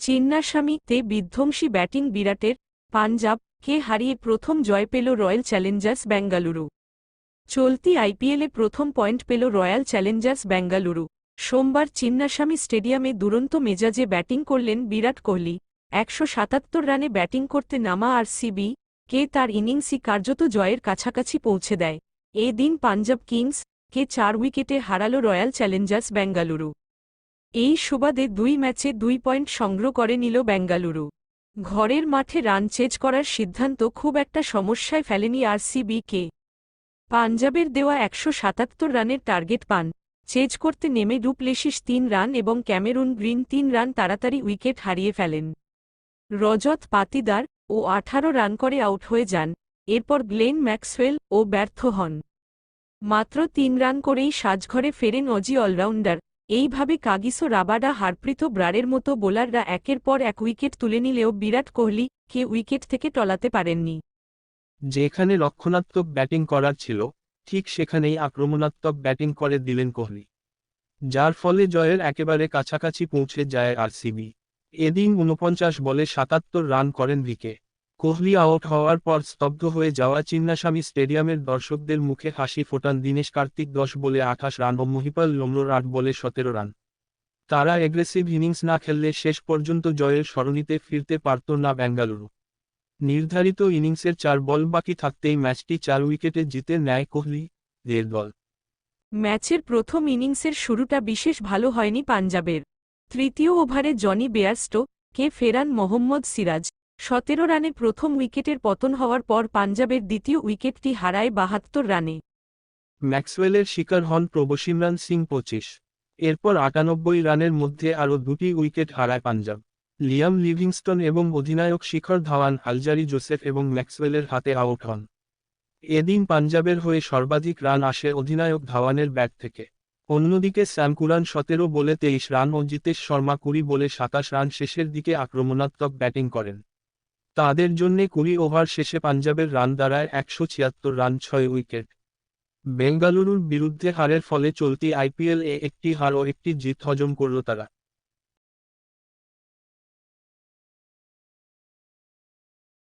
চিন্নাস্বামীতে বিধ্বংসী ব্যাটিং বিরাটের পাঞ্জাব কে হারিয়ে প্রথম জয় পেল রয়্যাল চ্যালেঞ্জার্স বেঙ্গালুরু চলতি আইপিএলে প্রথম পয়েন্ট পেল রয়্যাল চ্যালেঞ্জার্স বেঙ্গালুরু সোমবার চিন্নাস্বামী স্টেডিয়ামে দুরন্ত মেজাজে ব্যাটিং করলেন বিরাট কোহলি। একশো সাতাত্তর রানে ব্যাটিং করতে নামা আর সিবি কে তার ইনিংসই কার্যত জয়ের কাছাকাছি পৌঁছে দেয়। এ দিন পাঞ্জাব কিংস কে চার উইকেটে হারাল রয়্যাল চ্যালেঞ্জার্স বেঙ্গালুরু এই সুবাদে দুই ম্যাচে দুই পয়েন্ট সংগ্রহ করে নিল বেঙ্গালুরু। ঘরের মাঠে রান চেজ করার সিদ্ধান্ত খুব একটা সমস্যায় ফেলেনি আরসিবি কে পাঞ্জাবের দেওয়া একশো সাতাত্তর রানের টার্গেট পান। চেজ করতে নেমে ডুপ্লেসিস তিন রান এবং ক্যামেরুন গ্রিন তিন রান তাড়াতাড়ি উইকেট হারিয়ে ফেলেন। রজত পাতিদার ও আঠারো রান করে আউট হয়ে যান। এরপর গ্লেন ম্যাক্সওয়েল ও ব্যর্থ হন। মাত্র তিন রান করেই সাজঘরে ফেরেন অজি অলরাউন্ডার। এইভাবে কাগিসো রাবাডা হারপ্রীত ব্রারের মতো বোলাররা একের পর এক উইকেট তুলে নিলেও বিরাট কোহলি কে উইকেট থেকে টলাতে পারেননি। যেখানে রক্ষণাত্মক ব্যাটিং করার ছিল, ঠিক সেখানেই আক্রমণাত্মক ব্যাটিং করে দিলেন কোহলি। যার ফলে জয়ের একেবারে কাছাকাছি পৌঁছে যায় আরসিবি। এদিন ঊনপঞ্চাশ বলে সাতাত্তর রান করেন ভিকে। কোহলি আউট হওয়ার পর স্তব্ধ হয়ে যাওয়া চিন্নাস্বামী স্টেডিয়ামের দর্শকদের মুখে হাসি ফোটান দিনেশ কার্তিক দশ বলে আঠাশ রান ও মহিপাল লোমরোর আট বলে সতেরো রান। তারা এগ্রেসিভ ইনিংস না খেললে শেষ পর্যন্ত জয়ের সরণিতে ফিরতে পারত না বেঙ্গালুরু নির্ধারিত ইনিংসের চার বল বাকি থাকতেই ম্যাচটি চার উইকেটে জিতে নেয় কোহলি দের দল। ম্যাচের প্রথম ইনিংসের শুরুটা বিশেষ ভালো হয়নি পাঞ্জাবের। তৃতীয় ওভারে জনি বেয়ারস্টো, কে ফেরান মোহাম্মদ সিরাজ সতেরো রানে প্রথম উইকেটের পতন হওয়ার পর পাঞ্জাবের দ্বিতীয় উইকেটটি হারায় বাহাত্তর রানে। ম্যাক্সওয়েলের শিকার হন প্রবসিমরান সিং পঁচিশ। এরপর আটানব্বই রানের মধ্যে আরও দুটি উইকেট হারায় পাঞ্জাব। লিয়াম লিভিংস্টন এবং অধিনায়ক শিখর ধাওয়ান আলজারি জোসেফ এবং ম্যাক্সওয়েলের হাতে আউট হন। এদিন পাঞ্জাবের হয়ে সর্বাধিক রান আসে অধিনায়ক ধাওয়ানের ব্যাট থেকে। অন্যদিকে স্যাম কুরান সতেরো বলে তেইশ রান ও জিতেশ শর্মা কুড়ি বলে সাতাশ রান শেষের দিকে আক্রমণাত্মক ব্যাটিং করেন। তাদের জন্যে কুড়ি ওভার শেষে পাঞ্জাবের রান দাঁড়ায় একশো ছিয়াত্তর রান, ছয় উইকেট। বেঙ্গালুরুর বিরুদ্ধে হারের ফলে চলতি আইপিএল এ একটি হার ও একটি জিত হজম করল তারা।